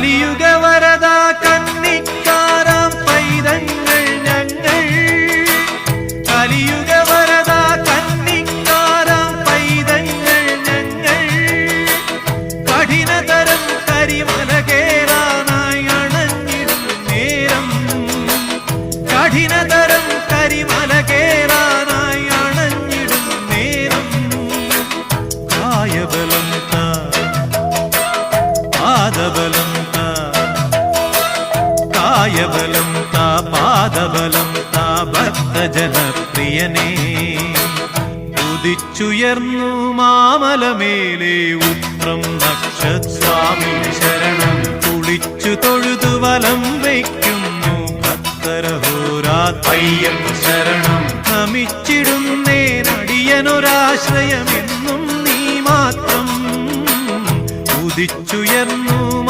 കലിയുഗ വരദ കന്നിക്കാരാം പൈതങ്ങൾ ഞങ്ങൾ കലിയുഗ വരദ കന്നിക്കാരാം പൈതങ്ങൾ ഞങ്ങൾ കഠിനതരം കരിമല കേറാനായി അണഞ്ഞിടും നേരം കഠിനതരം കരിമല കേറാനായി അണഞ്ഞിടും കായബലം താ പാദബലം താ ഭക്തജനപ്രിയനേ. ഉദിച്ചുയർന്നു മാമലമേലേ ഉത്രം നക്ഷസ്വാമി ശരണം. കുളിച്ചു തൊഴുതു വലം വയ്ക്കുന്നു ഭക്തരഹോരാത്മയ്യം ശരണം. നമിച്ചിടുന്നേനടിയനൊരാശ്രയമെന്നും നീ മാത്രം. ഉദിച്ചുയർന്നു